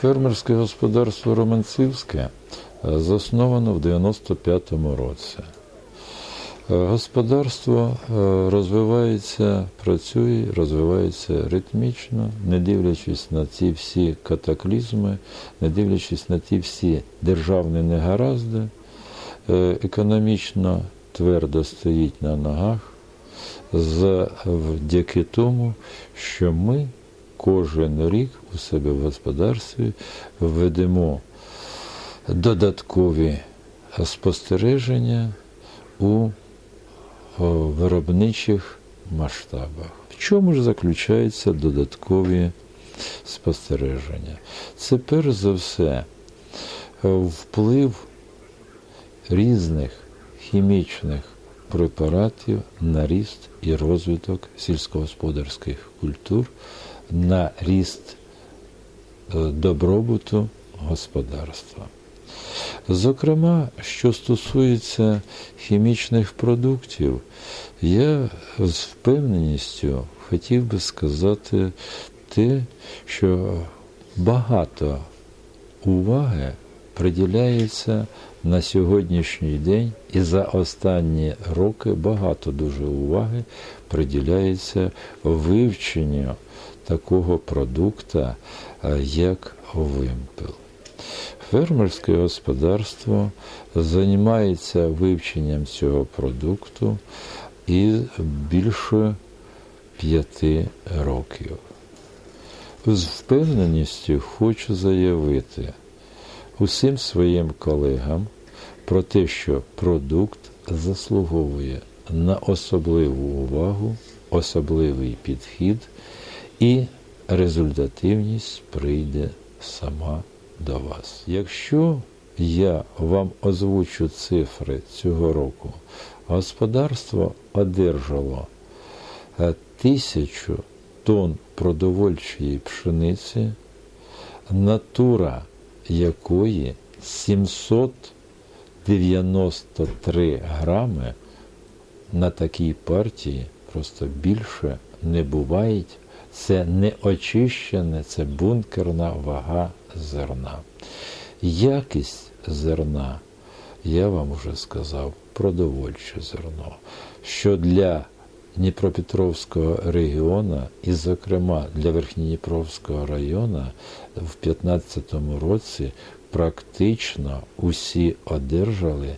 Фермерське господарство Романцівське е, засновано в 95-му році. Е, Господарство е, розвивається, працює, розвивається ритмічно, не дивлячись на ці всі катаклізми, не дивлячись на ті всі державні негаразди, економічно твердо стоїть на ногах завдяки тому, що ми кожен рік у себе в господарстві ведемо додаткові спостереження у виробничих масштабах. В чому ж заключаються додаткові спостереження? Це перш за все е, вплив різних хімічних препаратів на ріст і розвиток сільськогосподарських культур, на ріст е, добробуту господарства. Зокрема, що стосується хімічних продуктів, я з впевненістю хотів би сказати те, що багато уваги приділяється на сьогоднішній день, і за останні роки багато дуже уваги приділяється вивченню такого продукта, е, як вимпел. Фермерське господарство займається вивченням цього продукту і більше п'яти років. З впевненістю хочу заявити усім своїм колегам про те, що продукт заслуговує на особливу увагу, особливий підхід і результативність прийде сама до вас. Якщо я вам озвучу цифри цього року, господарство одержало е, тисячу тонн продовольчої пшениці, натура якої 793 грами на такій партії просто більше не бувають. Це не очищене, це бункерна вага зерна. Якість зерна, я вам вже сказав, продовольче зерно, що для Дніпропетровського регіону, і, зокрема, для Верхньодніпровського району в 2015 році практично усі одержали е,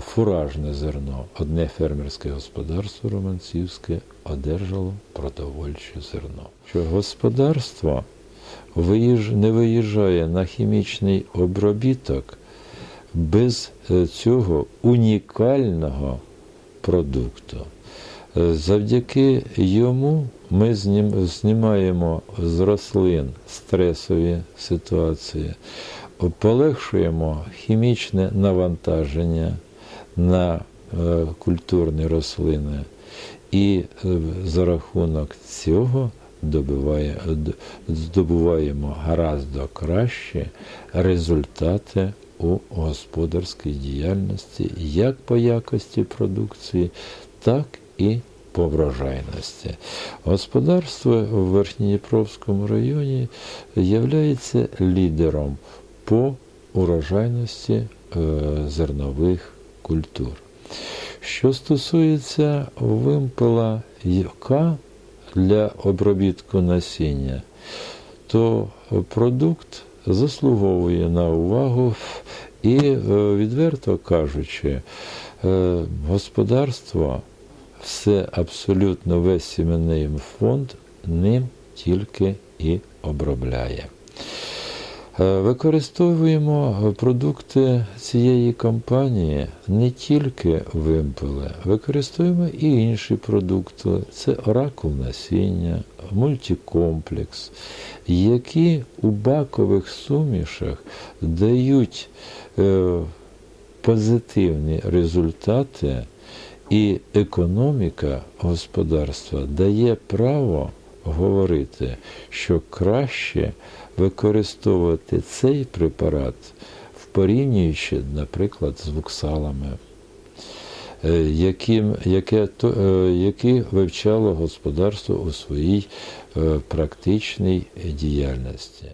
фуражне зерно. Одне фермерське господарство Романцівське одержало продовольче зерно. Що господарство не виїжджає на хімічний обробіток без е, цього унікального продукту. Завдяки йому ми знімаємо з рослин стресові ситуації, полегшуємо хімічне навантаження на е, культурні рослини, і е, за рахунок цього здобуваємо гораздо кращі результати у господарській діяльності як по якості продукції, так і по врожайності. Господарство в Верхньодніпровському районі є лідером по урожайності е, зернових культур. Що стосується вимпела яка для обробітку насіння, то продукт заслуговує на увагу і, е, відверто кажучи, е, господарство все абсолютно весь сімейний фонд ним тільки і обробляє. Е, Використовуємо продукти цієї компанії не тільки вимпели, використовуємо і інші продукти. Це оракул насіння, мультикомплекс, які у бакових сумішах дають е, позитивні результати, і економіка господарства дає право говорити, що краще використовувати цей препарат, порівнюючи, наприклад, з вуксалами, е, яким, яке, е, які вивчало господарство у своїй е, практичній діяльності.